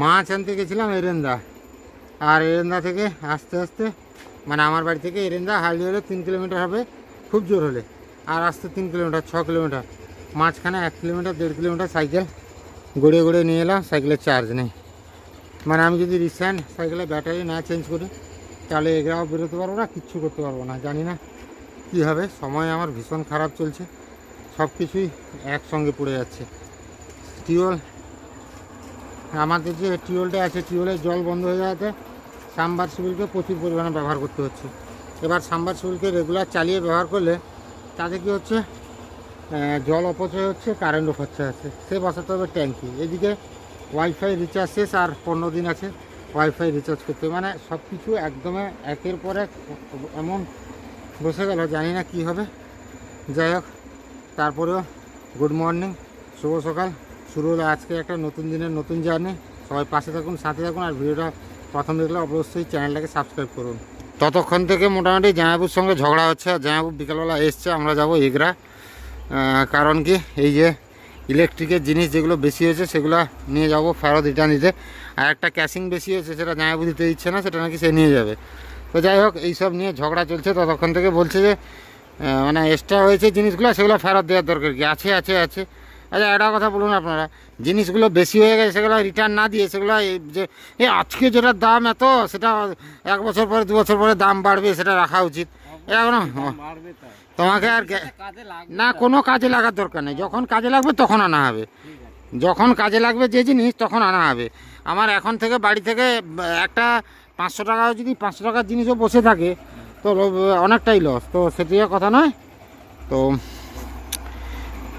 মাছ আনতে গেছিলাম এরেন্দা। আর এরেন্দা থেকে আস্তে আস্তে মানে আমার বাড়ি থেকে এরেন্দা হাইলি হলে তিন কিলোমিটার হবে, খুব জোর হলে। আর আসতে তিন কিলোমিটার, ছ কিলোমিটার। মাঝখানে এক কিলোমিটার, দেড় কিলোমিটার সাইকেল গড়িয়ে গড়িয়ে নিয়ে এলাম, সাইকেলের চার্জ নেই। মানে আমি যদি রিসেন্ট সাইকেলের ব্যাটারি না চেঞ্জ করি, তাহলে এগরাও বেরোতে পারব না, কিচ্ছু করতে পারব না, জানি না কী হবে। সময় আমার ভীষণ খারাপ চলছে সব কিছুই একসঙ্গে পড়ে যাচ্ছে। টিউবওয়েল আমাদের যে টিউবওয়েলটা আছে, টিউবওয়েলের জল বন্ধ হয়ে যাওয়াতে সাম্বার সিভিলকে প্রচুর পরিমাণে ব্যবহার করতে হচ্ছে। এবার সাম্বার সিভিলকে রেগুলার চালিয়ে ব্যবহার করলে তাতে কী হচ্ছে? জল অপচয় হচ্ছে কারেন্টও খরচা আছে। সে বসাতে হবে ট্যাঙ্কি এদিকে ওয়াইফাই রিচার্জ শেষ আর পনেরো দিন আছে ওয়াইফাই রিচার্জ করতে। মানে সব কিছু একদমে একের পর এক এমন বসে গেল, জানি না কী হবে। যাই হোক, তারপরেও গুড মর্নিং শুভ সকাল। শুরু হলো আজকে একটা নতুন দিনের নতুন জার্নি। সবাই পাশে থাকুন, সাথে থাকুন আর ভিডিওটা প্রথম দেখলে অবশ্যই চ্যানেলটাকে সাবস্ক্রাইব করুন। ততক্ষণ থেকে মোটামুটি জামাইবুর সঙ্গে ঝগড়া হচ্ছে আর জামাইবু বিকালবেলা এসছে, আমরা যাব এগরা। কারণ কি, এই যে ইলেকট্রিকের জিনিস যেগুলো বেশি হয়েছে, সেগুলো নিয়ে যাব, ফেরত রিটার্ন দিতে। আর একটা ক্যাশিং বেশি হয়েছে, সেটা জামাইবু দিতে দিচ্ছে না, সেটা নাকি সে নিয়ে যাবে। তো যাই হোক, এইসব নিয়ে ঝগড়া চলছে, ততক্ষণ থেকে বলছে যে মানে এক্সট্রা হয়েছে জিনিসগুলো, সেগুলো ফেরত দেওয়ার দরকার কি? আছে আছে আছে। আচ্ছা একটা কথা বলুন আপনারা। জিনিসগুলো বেশি হয়ে গেছে, সেগুলো রিটার্ন না দিয়ে, সেগুলো এই যে এ আজকে যেটার দাম এত, সেটা এক বছর পরে, দু বছর পরে দাম বাড়বে, সেটা রাখা উচিত। তাই তোমাকে আর না, কোনো কাজে লাগার দরকার নেই। যখন কাজে লাগবে, তখন আনা হবে। যখন কাজে লাগবে যে জিনিস, তখন আনা হবে। আমার এখন থেকে বাড়ি থেকে, একটা পাঁচশো টাকা যদি পাঁচশো টাকার জিনিসও বসে থাকে, তো অনেকটাই লস তো সেটি কথা নয়। তো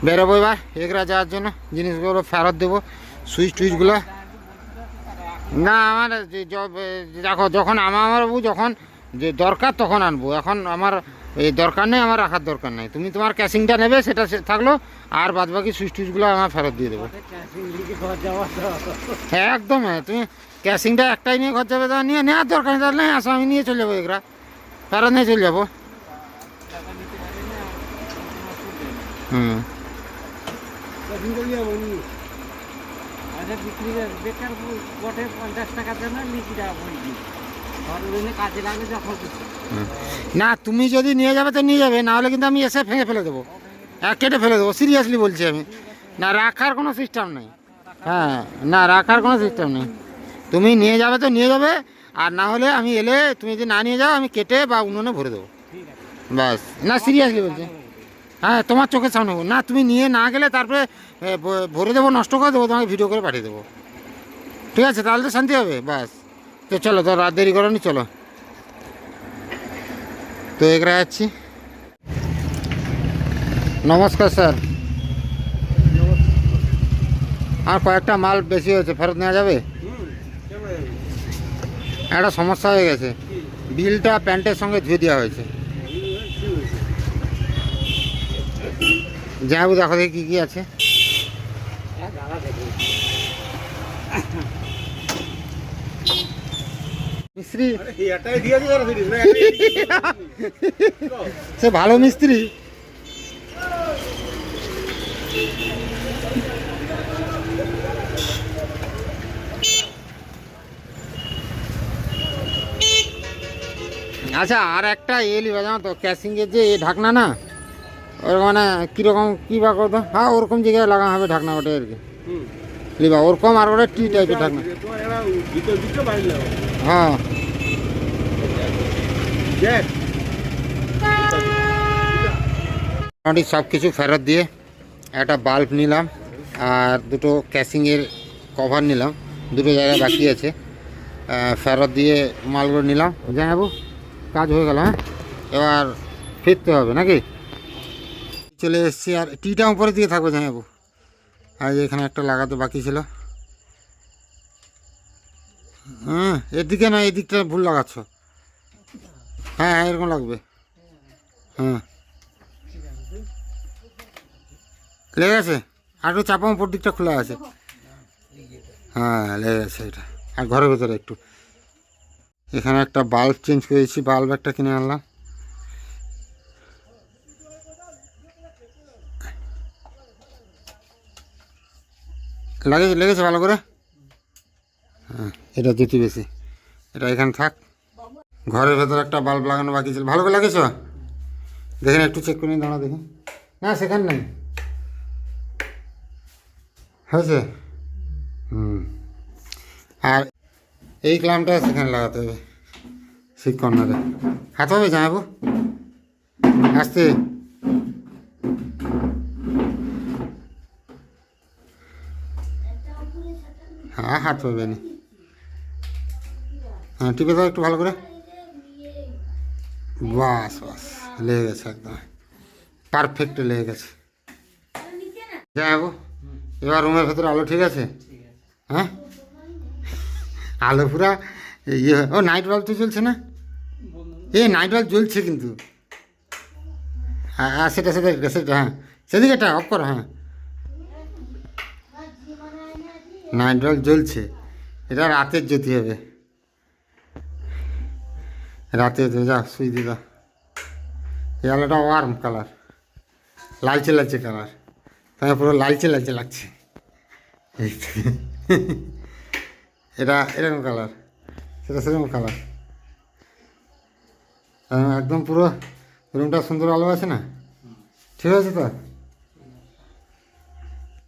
বেরোবো এবার, এগরা যাওয়ার জন্য জিনিসগুলো ফেরত দেবো, সুইচ টুইচগুলো। না, আমার দেখো, যখন আমার আমার বাবু যখন যে দরকার তখন আনব। এখন আমার এই দরকার নেই, আমার রাখার দরকার নেই। তুমি তোমার ক্যাশিংটা নেবে, সেটা থাকল, আর বাদ বাকি সুইচ টুইচগুলো আমার ফেরত দিয়ে দেবো। হ্যাঁ একদম হ্যাঁ তুমি ক্যাশিংটা একটাই নিয়ে ঘর যাবে তা নিয়ে নেওয়ার দরকার নেই, তাহলে আসো, আমি নিয়ে চলে যাব এগুলা ফেরত নিয়ে চলে যাব। হুম। আচ্ছা বিক্রি বেকার বটে পঞ্চাশ টাকা দেন লিখি দেওয়া বলছি কাজে লাগবে যখন না তুমি যদি নিয়ে যাবে তো নিয়ে যাবে নাহলে কিন্তু আমি এসে ভেঙে ফেলে দেবো। এক কেটে ফেলে দেবো সিরিয়াসলি বলছি আমি। না রাখার কোনো সিস্টেম নেই। হ্যাঁ না রাখার কোনো সিস্টেম নেই। তুমি নিয়ে যাবে তো নিয়ে যাবে আর না হলে আমি এলে তুমি যদি না নিয়ে যাও আমি কেটে বা উনুনে ভরে দেবো। বাস। না সিরিয়াসলি বলছি। হ্যাঁ তোমার চোখের সামনে। না, তুমি নিয়ে না গেলে তারপরে ভরে দেবো, নষ্ট করে দেবো, তোমাকে ভিডিও করে পাঠিয়ে দেবো। ঠিক আছে, তাহলে তো শান্তি হবে বাস তো চলো, তো রাত দেরি করো নি চলো। তো এগরা যাচ্ছি। নমস্কার, স্যার। আর কয়েকটা মাল বেশি হয়েছে, ফেরত নেওয়া যাবে? একটা সমস্যা হয়ে গেছে। বিলটা প্যান্টের সঙ্গে ধুয়ে দেওয়া হয়েছে। যাব দেখো দেখি কী কী আছে। সে ভালো মিস্ত্রি। আচ্ছা আর একটা এ লিবা জানো তো, ক্যাশিংয়ের যে এ ঢাকনা না? ওর মানে কীরকম কী বা করতো হ্যাঁ ওরকম জায়গায় লাগানো হবে ঢাকনা ওটা আর কি লিবা ওরকম আর ওটা টি টাইপের ঢাকনা হ্যাঁ মোটামুটি সব কিছু ফেরত দিয়ে একটা বাল্ব নিলাম আর দুটো ক্যাশিংয়ের কভার নিলাম দুটো জায়গায় বাকি আছে ফেরত দিয়ে মালগুলো নিলাম জানাব কাজ হয়ে গেল হ্যাঁ এবার ফিরতে হবে নাকি চলে এসেছি আর টিটা উপরে দিয়ে থাকবে জানাব আর এখানে একটা লাগাতে বাকি ছিল। হ্যাঁ এদিকে না এদিকটা ভুল লাগাচ্ছ। হ্যাঁ হ্যাঁ, এরকম লাগবে। হ্যাঁ লেগে গেছে? আর একটু চাপাম উপর দিকটা খোলা আছে। হ্যাঁ লেগে গেছে এটা। আর ঘরের ভেতরে একটু। এখানে একটা বাল্ব চেঞ্জ করেছি বাল্ব একটা কিনে আনলাম। লাগেছে লেগেছে ভালো করে? হ্যাঁ এটা জ্যোতি বেশি। এটা এখানে থাক। ঘরের ভেতরে একটা বাল্ব লাগানো বাকি ছিল। ভালো করে লাগিয়েছ? দেখেন, একটু চেক করে দাঁড়া দেখি। না, সেখানে নেই। হয়েছে? হুম। আর এই ক্লামটা সেখানে লাগাতে হবে ঠিক কর্নারে। হাত হবে জানাব আসতে। হ্যাঁ হাত হবে না। হ্যাঁ টিপে দাও একটু ভালো করে। বাস বাস, লেগে গেছে একদম। পারফেক্ট লেগে গেছে। যাব এবার রুমের ভেতরে আলো ঠিক আছে? হ্যাঁ? আলো পুরা ইয়ে ও নাইট বাল্ব তো চলছে না? এ নাইট বাল্ব জ্বলছে কিন্তু। হ্যাঁ সেটা সেটা সেটা হ্যাঁ। সেদিকে এটা অফ করো হ্যাঁ। নাইট বাল্ব জ্বলছে। এটা রাতের জ্যোতি হবে। রাতে যা, সুই দিদা এই আলোটা ওয়ার্ম কালার লালচে লালচে কালার তাই পুরো লালচে লালচে লাগছে। এটা এরকম কালার সেটা সেরকম কালার একদম পুরো রুমটা সুন্দর আলো আছে না? ঠিক আছে তো?